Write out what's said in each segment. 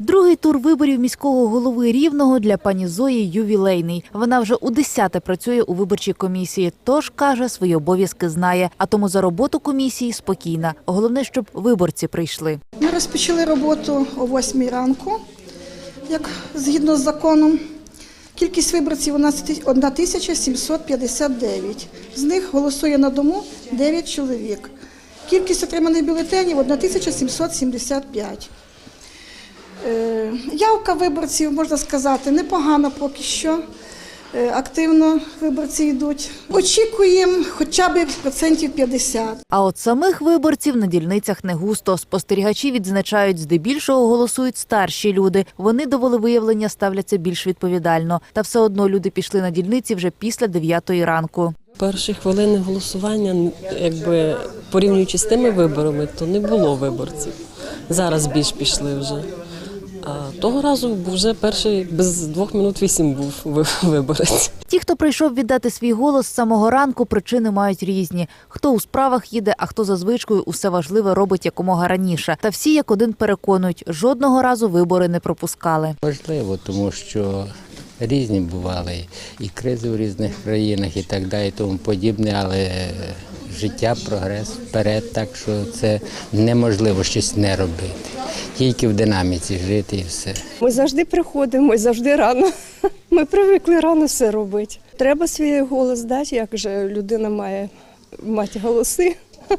Другий тур виборів міського голови рівного для пані Зої ювілейний. Вона вже у десяте працює у виборчій комісії. Тож каже, свої обов'язки знає. А тому за роботу комісії спокійна. Головне, щоб виборці прийшли. Ми розпочали роботу о 8 ранку, як згідно з законом. Кількість виборців у нас 1759. З них голосує на дому 9 чоловік. Кількість отриманих бюлетенів 1775. Е, Явка виборців, можна сказати, непогана поки що. Е, Активно виборці йдуть. Очікуємо хоча б процентів 50. А от самих виборців на дільницях не густо. Спостерігачі відзначають, здебільшого голосують старші люди. Вони до волевиявлення ставляться більш відповідально. Та все одно люди пішли на дільниці вже після 9 ранку. Перші хвилини голосування, якби порівнюючи з тими виборами, то не було виборців. Зараз більш пішли вже. А того разу був вже перший без двох минут вісім був ви- виборець. Ті, хто прийшов віддати свій голос з самого ранку, причини мають різні. Хто у справах їде, а хто за звичкою усе важливе робить якомога раніше. Та всі як один переконують, жодного разу вибори не пропускали. Важливо, тому що різні бували і кризи в різних країнах і так далі, і тому подібне, але життя, прогрес вперед, так що це неможливо щось не робити. Тільки в динаміці жити і все. Ми завжди приходимо, ми завжди рано. Ми привикли рано все робити. Треба свій голос дати, як же людина має мати голоси.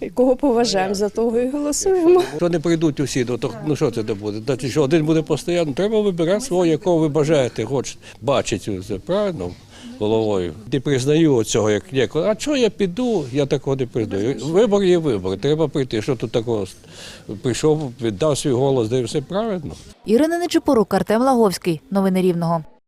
І кого поважаємо, за того і голосуємо. То не прийдуть усі, ну, то ну що це буде? Значить, що один буде постійно. Треба вибирати свого, якого ви бажаєте, хочете бачити це правильно головою. Не признаю цього як ніякого. А чого я піду? Я такого не признаю. Вибор є вибор. Треба прийти. Що тут такого? Прийшов, віддав свій голос, де все правильно. Ірина Нечипорук, Артем Лаговський. Новини Рівного.